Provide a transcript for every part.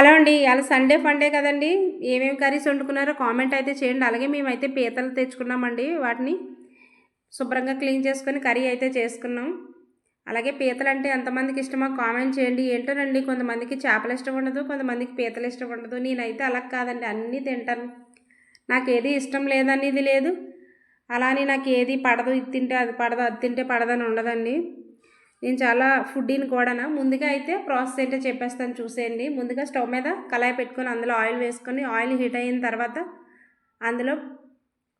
Hello అండి ఇవాళ Sunday funday కదండి. ఏమేమి కర్రీస్ వండుకున్నారో కామెంట్ అయితే చేయండి. అలాగే మేమైతే పీతలు తెచ్చుకున్నామండి వాటిని. శుభ్రంగా క్లీన్ చేసుకొని కర్రీ అయితే చేసుకున్నాం. అలాగే పీతలు అంటే ఎంతమందికి ఇష్టమో కామెంట్ చేయండి. ఏంటోనండి కొంతమందికి చేపలు ఇష్టం ఉండదు కొంతమందికి పీతలు ఇష్టం ఉండదు. నేనైతే అలా కాదండి అన్నీ తింటాను. నాకు ఏది ఇష్టం లేదనేది లేదు. అలానే నాకు ఏది పడదు ఇది తింటే అది పడదు అది తింటే పడదని ఉండదండి. నేను చాలా ఫుడ్ని కూడా ముందుగా అయితే ప్రాసెస్ ఏంటో చెప్పేస్తాను చూసేయండి. ముందుగా స్టవ్ మీద కళాయి పెట్టుకొని అందులో ఆయిల్ వేసుకొని ఆయిల్ హీట్ అయిన తర్వాత అందులో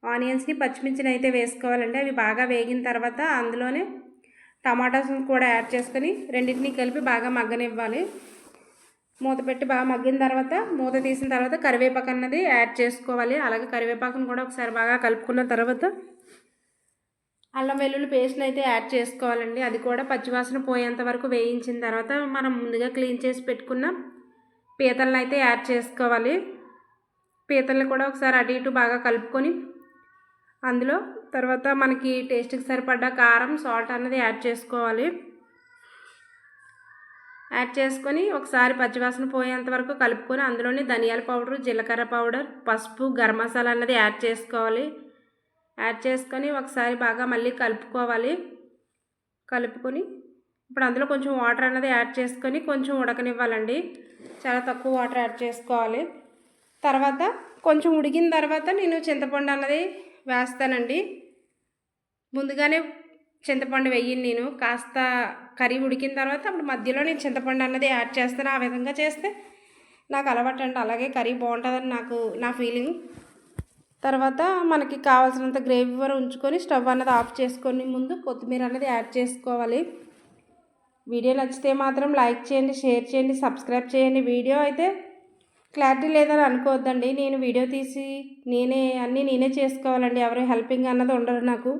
ఆనియన్స్ని పచ్చిమిర్చిని అయితే వేసుకోవాలండి. అవి బాగా వేగిన తర్వాత అందులోనే టమాటాస్ కూడా యాడ్ చేసుకొని రెండింటిని కలిపి బాగా మగ్గనివ్వాలి. మూత పెట్టి బాగా మగ్గిన తర్వాత మూత తీసిన తర్వాత కరివేపాకు అన్నది యాడ్ చేసుకోవాలి. అలాగే కరివేపాకును కూడా ఒకసారి బాగా కలుపుకున్న తర్వాత అల్లం వెల్లుల్లి పేస్ట్ని అయితే యాడ్ చేసుకోవాలండి. అది కూడా పచ్చివాసన పోయేంత వరకు వేయించిన తర్వాత మనం ముందుగా క్లీన్ చేసి పెట్టుకున్న పీతలను అయితే యాడ్ చేసుకోవాలి. పీతల్ని కూడా ఒకసారి అటు ఇటు బాగా కలుపుకొని అందులో తర్వాత మనకి టేస్ట్కి సరిపడ్డ కారం సాల్ట్ అన్నది యాడ్ చేసుకోవాలి. యాడ్ చేసుకొని ఒకసారి పచ్చివాసన పోయేంత వరకు కలుపుకొని అందులోని ధనియాల పౌడర్ జీలకర్ర పౌడర్ పసుపు గరం మసాలా అన్నది యాడ్ చేసుకోవాలి. యాడ్ చేసుకొని ఒకసారి బాగా మళ్ళీ కలుపుకోవాలి. కలుపుకొని ఇప్పుడు అందులో కొంచెం వాటర్ అన్నది యాడ్ చేసుకొని కొంచెం ఉడకనివ్వాలండి. చాలా తక్కువ వాటర్ యాడ్ చేసుకోవాలి. తర్వాత కొంచెం ఉడికిన తర్వాత నేను చింతపండు అన్నది వేస్తానండి. ముందుగానే చింతపండు వెయ్యను నేను. కాస్త కర్రీ ఉడికిన తర్వాత అప్పుడు మధ్యలో నేను చింతపండు అన్నది యాడ్ చేస్తాను. ఆ విధంగా చేస్తే నాకు అలవాటు అండి అలాగే కర్రీ బాగుంటుందని నాకు నా ఫీలింగ్. తర్వాత మనకి కావాల్సినంత గ్రేవీ వరకు ఉంచుకొని స్టవ్ అన్నది ఆఫ్ చేసుకొని ముందు కొత్తిమీర అనేది యాడ్ చేసుకోవాలి. వీడియో నచ్చితే మాత్రం లైక్ చేయండి షేర్ చేయండి సబ్స్క్రైబ్ చేయండి. వీడియో అయితే క్లారిటీ లేదని అనుకోవద్దండి. నేను వీడియో తీసి నేనే అన్నీ నేనే చేసుకోవాలండి. ఎవరు హెల్పింగ్ అన్నది ఉండరు నాకు.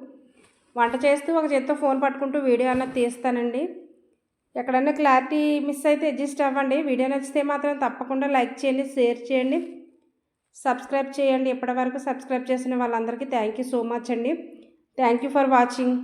వంట చేస్తూ ఒక చేత్తో ఫోన్ పట్టుకుంటూ వీడియో అన్నది తీస్తానండి. ఎక్కడన్నా క్లారిటీ మిస్ అయితే అడ్జస్ట్ అవ్వండి. వీడియో నచ్చితే మాత్రం తప్పకుండా లైక్ చేయండి షేర్ చేయండి. సబ్స్క్రైబ్ చేయండి. ఇప్పటివరకు సబ్స్క్రైబ్ చేసిన వాళ్ళందరికీ థ్యాంక్ యూ సో మచ్ అండి. Thank you for watching.